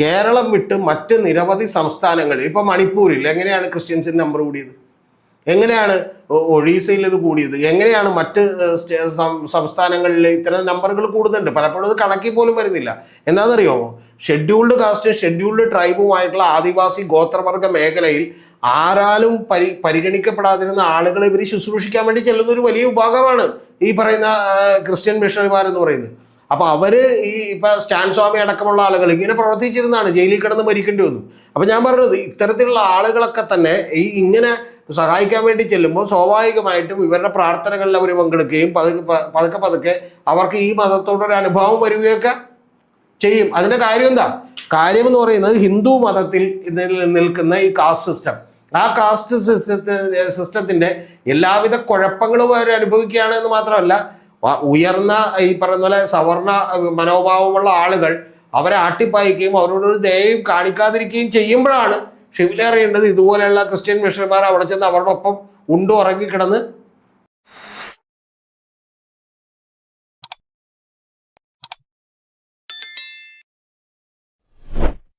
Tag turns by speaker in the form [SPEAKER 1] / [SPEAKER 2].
[SPEAKER 1] കേരളം വിട്ട് മറ്റ് നിരവധി സംസ്ഥാനങ്ങളിൽ ഇപ്പൊ മണിപ്പൂരിൽ എങ്ങനെയാണ് ക്രിസ്ത്യൻസിന്റെ നമ്പർ കൂടിയത്? എങ്ങനെയാണ് ഒഴീസയിൽ ഇത് കൂടിയത്? എങ്ങനെയാണ് മറ്റ് സംസ്ഥാനങ്ങളിൽ ഇത്തരം നമ്പറുകൾ കൂടുന്നുണ്ട്? പലപ്പോഴും അത് കണക്കിൽ പോലും വരുന്നില്ല. എന്താണെന്നറിയോ? ഷെഡ്യൂൾഡ് കാസ്റ്റും ഷെഡ്യൂൾഡ് ട്രൈബുമായിട്ടുള്ള ആദിവാസി ഗോത്രവർഗ മേഖലയിൽ ആരാലും പരി പരിഗണിക്കപ്പെടാതിരുന്ന ആളുകളെ ഇവർ ശുശ്രൂഷിക്കാൻ വേണ്ടി ചെല്ലുന്ന ഒരു വലിയ വിഭാഗമാണ് ഈ പറയുന്ന ക്രിസ്ത്യൻ മിഷണറിമാരെന്ന് പറയുന്നത്. അപ്പൊ അവർ ഈ ഇപ്പൊ സ്റ്റാൻ സ്വാമി അടക്കമുള്ള ആളുകൾ ഇങ്ങനെ പ്രവർത്തിച്ചിരുന്നാണ് ജയിലിൽ കിടന്ന് മരിക്കേണ്ടി വന്നു. അപ്പൊ ഞാൻ പറഞ്ഞത് ഇത്തരത്തിലുള്ള ആളുകളൊക്കെ തന്നെ ഈ ഇങ്ങനെ സഹായിക്കാൻ വേണ്ടി ചെല്ലുമ്പോൾ സ്വാഭാവികമായിട്ടും ഇവരുടെ പ്രാർത്ഥനകളിൽ അവർ പങ്കെടുക്കുകയും പതുക്കെ പതുക്കെ പതുക്കെ അവർക്ക് ഈ മതത്തോടൊരു അനുഭവം വരികയൊക്കെ ചെയ്യും. അതിന്റെ കാര്യം എന്താ? കാര്യം എന്ന് പറയുന്നത് ഹിന്ദു മതത്തിൽ നിൽ- നിൽക്കുന്ന ഈ കാസ്റ്റ് സിസ്റ്റം. ആ കാസ്റ്റ് സിസ്റ്റത്തിന്റെ സിസ്റ്റത്തിന്റെ എല്ലാവിധ കുഴപ്പങ്ങളും അവർ അനുഭവിക്കുകയാണ് എന്ന് മാത്രമല്ല ഉയർന്ന ഈ പറയുന്ന പോലെ സവർണ മനോഭാവമുള്ള ആളുകൾ അവരെ ആട്ടിപ്പായിക്കുകയും അവരോടൊരു ദയയും കാണിക്കാതിരിക്കുകയും ചെയ്യുമ്പോഴാണ് ഷിവിലേറിയേണ്ടത് ഇതുപോലെയുള്ള ക്രിസ്ത്യൻ മിഷണർമാർ അവിടെ ചെന്ന് അവരുടെ ഒപ്പം ഉണ്ടു ഉറങ്ങിക്കിടന്ന്